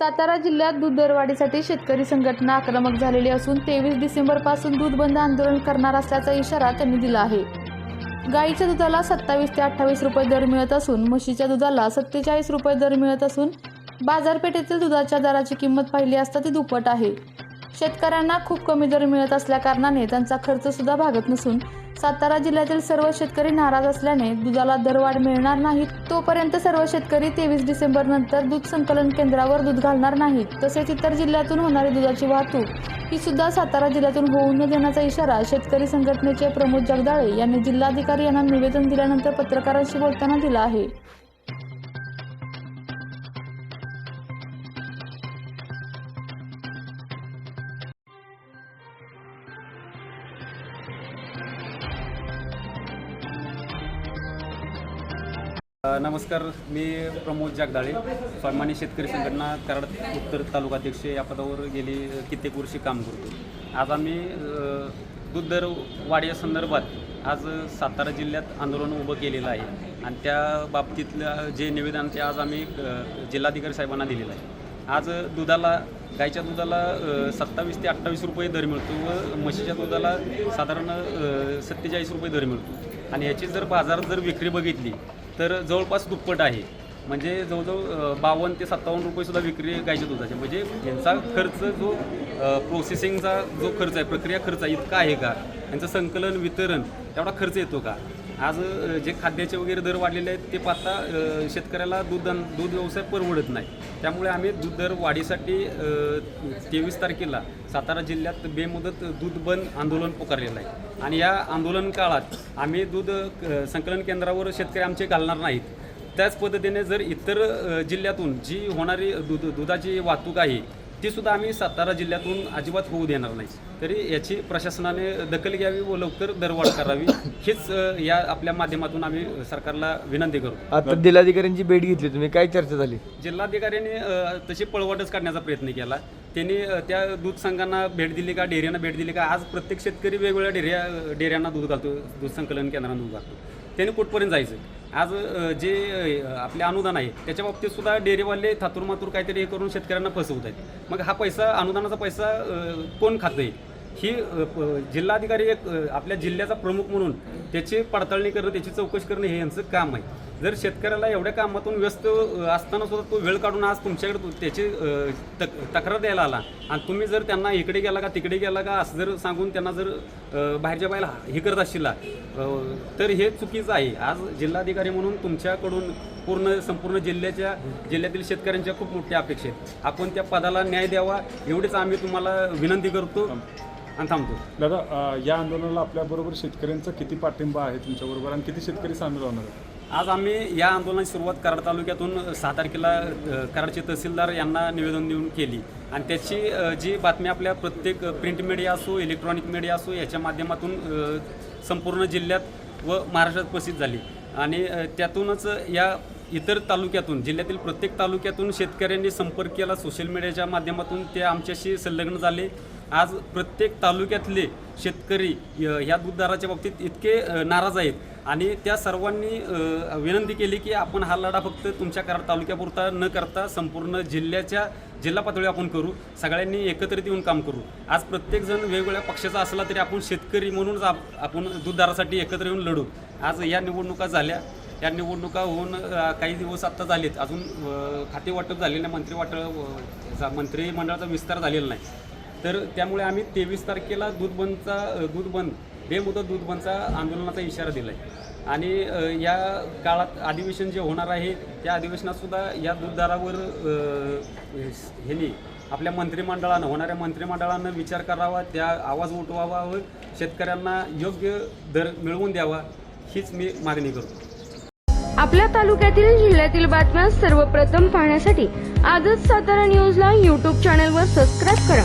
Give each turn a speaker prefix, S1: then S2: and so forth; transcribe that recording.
S1: सातारा जिल्ह्यात दूध दरवाढीसाठी शेतकरी संघटना आक्रमक झालेली असून तेवीस डिसेंबरपासून दूध बंद आंदोलन करणार असल्याचा इशारा त्यांनी दिला आहे. गाईच्या दुधाला सत्तावीस ते अठ्ठावीस रुपये दर मिळत असून म्हशीच्या दुधाला सत्तेचाळीस रुपये दर मिळत असून बाजारपेठेतील दुधाच्या दराची किंमत पाहिली असता ती दुप्पट आहे. शेतकऱ्यांना खूप कमी दर मिळत असल्याकारणाने त्यांचा खर्चसुद्धा भागत नसून सातारा जिल्ह्यातील सर्व शेतकरी नाराज असल्याने दुधाला दरवाढ मिळणार नाही तोपर्यंत सर्व शेतकरी तेवीस डिसेंबर नंतर दूध संकलन केंद्रावर दूध घालणार नाहीत. तसेच इतर जिल्ह्यातून होणारी दुधाची वाहतूक ही सुद्धा सातारा जिल्ह्यातून होऊ न देण्याचा इशारा शेतकरी संघटनेचे प्रमोद जगदाळे यांनी जिल्हाधिकारी यांना निवेदन दिल्यानंतर पत्रकारांशी बोलताना दिला आहे.
S2: नमस्कार मी प्रमोद जागदाळे स्वाभिमानी शेतकरी संघटना कराड उत्तर तालुकाध्यक्ष. या पदावर गेली कित्येक वर्षी काम करतो. आज आम्ही दूध दर वाढीच्या संदर्भात आज सातारा जिल्ह्यात आंदोलन उभं केलेलं आहे. आणि त्या बाबतीतलं जे निवेदन ते आज आम्ही जिल्हाधिकारी साहेबांना दिलेलं आहे. आज दुधाला गाईच्या दुधाला सत्तावीस ते अठ्ठावीस रुपये दर मिळतो व म्हशीच्या दुधाला साधारण सत्तेचाळीस रुपये दर मिळतो. आणि ह्याची जर बाजारात जर विक्री बघितली तर जवळपास दुप्पट आहे. म्हणजे जवळजवळ बावन्न ते सत्तावन्न रुपयेसुद्धा विक्री गायच्या दुधाची. म्हणजे यांचा खर्च जो प्रोसेसिंगचा जो खर्च आहे प्रक्रिया खर्च आहे इतका आहे का? यांचं संकलन वितरण तेवढा खर्च येतो का? आज जे खाद्याचे वगैरे दर वाढलेले आहेत ते पाहता शेतकऱ्याला दूध दूध व्यवसाय परवडत नाही. त्यामुळे आम्ही दूध दर वाढीसाठी तेवीस तारखेला सातारा जिल्ह्यात बेमुदत दूध बंद आंदोलन पुकारलेलं आहे. आणि या आंदोलन काळात आम्ही दूध संकलन केंद्रावर शेतकरी आमचे घालणार नाहीत. त्याच पद्धतीने जर इतर जिल्ह्यातून जी होणारी दूध दुधाची वाहतूक आहे ती सुद्धा आम्ही सातारा जिल्ह्यातून अजिबात होऊ देणार नाही. तरी याची प्रशासनाने दखल घ्यावी व लवकर दरवाढ करावी. हीच या आपल्या माध्यमातून आम्ही सरकारला विनंती करतो
S3: आता जिल्हाधिकाऱ्यांची भेट घेतली तुम्ही. काय चर्चा झाली?
S2: जिल्हाधिकाऱ्यांनी तशी पळवाटच काढण्याचा प्रयत्न केला. त्यांनी त्या दूध संघांना भेट दिली का डेअऱ्यांना भेट दिली का आज प्रत्येक शेतकरी वेगवेगळ्या डेऱ्या डेअऱ्यांना दूध घालतो दूध संकलन केंद्रांना दूध घालतो. त्यांनी कुठपर्यंत जायचं? आज जे आपले अनुदान आहे त्याच्या बाबतीत सुद्धा डेअरीवाले थातूर मातूर काहीतरी हे करून शेतकऱ्यांना फसवत आहेत. मग हा पैसा अनुदानाचा पैसा कोण खातं आहे ही प- जिल्हाधिकारी एक आपल्या जिल्ह्याचा प्रमुख म्हणून त्याची पडताळणी करणं त्याची चौकशी करणं हे यांचं काम आहे. जर शेतकऱ्याला एवढ्या कामातून व्यस्त असताना सुद्धा तो वेळ काढून आज तुमच्याकडे तो- त्याची तक तक्रार द्यायला आला. आणि तुम्ही जर त्यांना इकडे गेला का तिकडे गेला का असं जर सांगून त्यांना जर बाहेरच्या बायला हे करत असशील तर हे चुकीचं आहे. आज जिल्हाधिकारी म्हणून तुमच्याकडून पूर्ण संपूर्ण जिल्ह्याच्या जिल्ह्यातील शेतकऱ्यांच्या खूप मोठ्या अपेक्षा आहेत आपण त्या पदाला न्याय द्यावा एवढीच आम्ही तुम्हाला विनंती करतो. आणि थांबतो.
S4: दादा या आंदोलनाला आपल्याबरोबर शेतकऱ्यांचा किती पाठिंबा आहे तुमच्याबरोबर? आणि किती शेतकरी सामील होणार आहेत?
S2: आज आम्ही या आंदोलनाची सुरुवात कराड तालुक्यातून सहा तारखेला कराडचे तहसीलदार यांना निवेदन देऊन केली. आणि त्याची जी बातमी आपल्या प्रत्येक प्रिंट मीडिया असो इलेक्ट्रॉनिक मीडिया असो याच्या माध्यमातून संपूर्ण जिल्ह्यात व महाराष्ट्रात प्रसिद्ध झाली. आणि त्यातूनच या इतर तालुक्यातून जिल्ह्यातील प्रत्येक तालुक्यातून शेतकऱ्यांनी संपर्क केला. सोशल मीडियाच्या माध्यमातून ते आमच्याशी संलग्न झाले. आज प्रत्येक तालुक्यातले शेतकरी ह्या दूधदाराच्या बाबतीत इतके नाराज आहेत. आणि त्या सर्वांनी विनंती केली की आपण हा लढा फक्त तुमच्या कराड तालुक्यापुरता न करता संपूर्ण जिल्ह्याच्या जिल्हा पातळीवर आपण करू. सगळ्यांनी एकत्रित येऊन काम करू. आज प्रत्येकजण वेगवेगळ्या पक्षाचा असला तरी आपण शेतकरी म्हणूनच आप- आपण दूधदारासाठी एकत्र येऊन लढू. आज या निवडणुका झाल्या. या निवडणुका होऊन काही दिवस आत्ता झालेत. अजून खातेवाटप खाते वाटप झालेलं नाही. मंत्री वाटप मंत्रिमंडळाचा विस्तार झालेला नाही. तर त्यामुळे आम्ही तेवीस तारखेला दूध बंदचा दूध बंद बेमुदत दूध बंदचा आंदोलनाचा इशारा दिला आहे आणि या काळात अधिवेशन जे होणार आहे त्या अधिवेशनातसुद्धा या दूधदारावर ह्यांनी आपल्या मंत्रिमंडळानं होणाऱ्या मंत्रिमंडळानं विचार करावा त्या आवाज उठवावा व शेतकऱ्यांना योग्य दर मिळवून द्यावा हीच मी मागणी करतो.
S5: आपल्या तालुक्यातील जिल्ह्यातील बातम्या सर्वप्रथम पाहण्यासाठी आजच सातारा न्यूजला यूट्यूब चॅनलवर सबस्क्राईब करा.